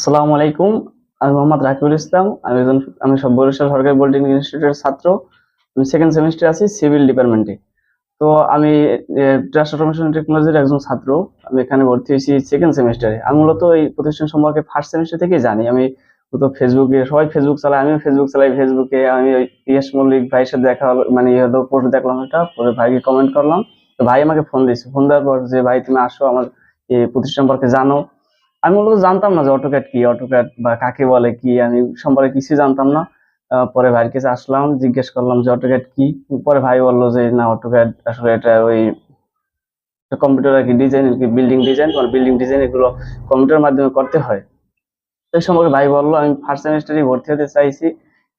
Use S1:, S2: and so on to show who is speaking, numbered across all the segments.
S1: আসসালামু আলাইকুম, আমি মোহাম্মদ রাকিবুল ইসলাম, আমি একজন, আমি সব বরিশাল সরকারি বোর্ডিং ইনস্টিটিউটের ছাত্র, আমি সেকেন্ড সেমিস্টার আছি সিভিল ডিপার্টমেন্টে তো আমি ট্রাস্ট অটোমেশন টেকনোলজির একজন ছাত্র, আমি এখানে ভর্তি হয়েছি সেকেন্ড সেমিস্টারে আমি মূলত এই প্রতিষ্ঠান সম্পর্কে ফার্স্ট সেমিস্টার থেকেই জানি। আমি তো ফেসবুকে সবাই ফেসবুক চালাই আমিও ফেসবুক চালাই ফেসবুকে আমি ওই পিএস মল্লিক ভাইয়ের সাথে দেখা হলো মানে ইয়ে হলো পোস্ট দেখলাম একটা পরে ভাইকে কমেন্ট করলাম। তো ভাই আমাকে ফোন দিয়েছে। ফোন দেওয়ার পর যে, ভাই তুমি আসো, আমার এই প্রতিষ্ঠান সম্পর্কে জানো। আমি মূলত জানতাম না যে অটোক্যাট কি অটোক্যাট বা কাকে বলে কি, আমি সম্পর্কে কিছু জানতাম না। পরে ভাইয়ের কাছে আসলাম, জিজ্ঞেস করলাম যে অটোক্যাট কি? পরে ভাই বলল যে, না অটোক্যাট আসলে এটা ওই কম্পিউটার আর কি ডিজাইন কি বিল্ডিং ডিজাইন বিল্ডিং ডিজাইন এগুলো কম্পিউটারের মাধ্যমে করতে হয়। এই সম্পর্কে ভাই বলল, আমি ফার্স্ট সেমিস্টারে ভর্তি হতে চাইছি,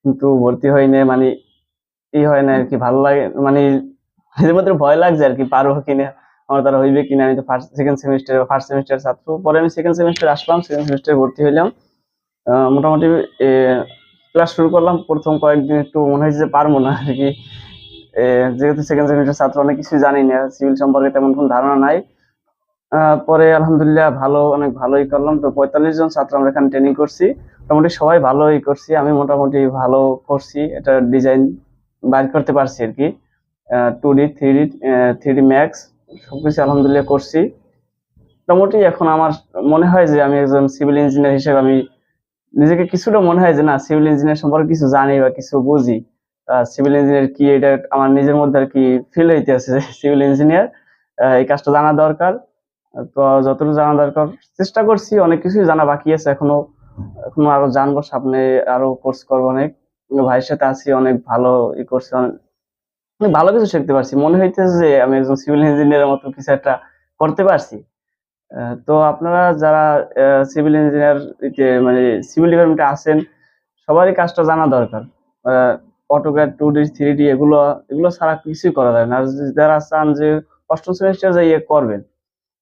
S1: কিন্তু ভর্তি হয়নি মানে ই হয় না আর কি, ভালো লাগে মানে নিজের মধ্যে ভয় লাগছে আর কি, পারব কিনা? আমার দ্বারা হইবে কিনা আমি তো first second semester first semester ছাত্র। পরে আমি সেকেন্ড সেমিস্টার আসলাম সেকেন্ড সেমিস্টারে ভর্তি হইলাম। মোটামুটি ক্লাস শুরু করলাম। প্রথম কয়েকদিন একটু মনে হয়েছে যে পারব না আর কি। যেহেতু সেকেন্ড সেমিস্টার ছাত্র, অনেক কিছু জানি না সিভিল সম্পর্কে তেমন কোনো ধারণা নাই। পরে আলহামদুলিল্লাহ ভালো, অনেক ভালোই করলাম। তো পঁয়তাল্লিশ জন ছাত্র আমরা এখানে ট্রেনিং করছি। মোটামুটি সবাই ভালোই করছি, আমি মোটামুটি ভালো করছি। এটা ডিজাইন বাইর করতে পারছি আর কি। Two D three D three D max সবকিছু আলহামদুলিল্লাহ করছি। মোটামুটি এখন আমার মনে হয় যে আমি একজন সিভিল ইঞ্জিনিয়ার হিসেবে আমি নিজেকে কিছুটা মনে হয় যে না সিভিল ইঞ্জিনিয়ার সম্পর্কে কিছু জানি বা কিছু বুঝি। সিভিল ইঞ্জিনিয়ার কি, এটা আমার নিজের মধ্যে আর কি ফিল হইতে আছে সিভিল ইঞ্জিনিয়ার এই কাজটা জানা দরকার। তো যতটুকু জানা দরকার, চেষ্টা করছি, অনেক কিছুই জানা বাকি আছে এখনও। এখনও আরও জানব, সামনে আরও কোর্স করব অনেক। ভাইয়ের সাথে আছি, অনেক ভালো ই করছি ভালো কিছু শিখতে পারছি। মনে হইতেছে যে আমি একজন সিভিল ইঞ্জিনিয়ারের মতো কিছু একটা করতে পারছি। তো আপনারা যারা সিভিল ইঞ্জিনিয়ার মানে সিভিল ডিপার্টমেন্টে আছেন সবারই কাজটা জানা দরকার। AutoCAD two D three D এগুলো এগুলো ছাড়া কিছুই করা যায় না। যারা চান যে অষ্টম সেমিস্টার যাইয়ে করবেন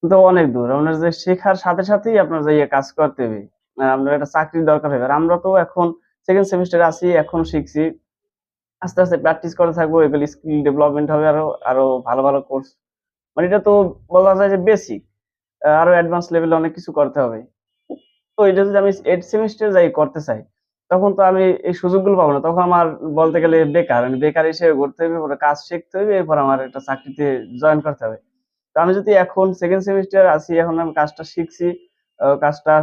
S1: কিন্তু অনেক দূর। আপনার যে শেখার সাথে সাথেই আপনার যাইয়ে কাজ করতে হবে। আহ, আপনার একটা চাকরির দরকার হবে। আর আমরা তো এখন সেকেন্ড সেমিস্টারে আছি এখন শিখছি। আস্তে আস্তে প্র্যাকটিস করে থাকব, এগুলি স্কিল ডেভেলপমেন্ট হবে আরও আরও ভালো ভালো কোর্স মানে এটা তো বলা যায় যে বেসিক আরও অ্যাডভান্স লেভেলে অনেক কিছু করতে হবে। তো এটা যদি আমি এইট সেমিস্টার যাই করতে চাই, তখন তো আমি এই সুযোগগুলো পাবো না। তখন আমার বলতে গেলে বেকার। আমি বেকার হিসেবে করতে হবে পরে কাজ শিখতে হবে এরপর আমার একটা চাকরিতে জয়েন করতে হবে। তো আমি যদি এখন সেকেন্ড সেমিস্টার আছি, এখন আমি কাজটা শিখছি কাজটা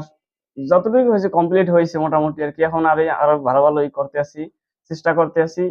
S1: যতটুকু হয়েছে কমপ্লিট হয়েছে মোটামুটি আর কি, এখন আরও আরও ভালো ভালো করতে আসি, চেষ্টা করতে আছি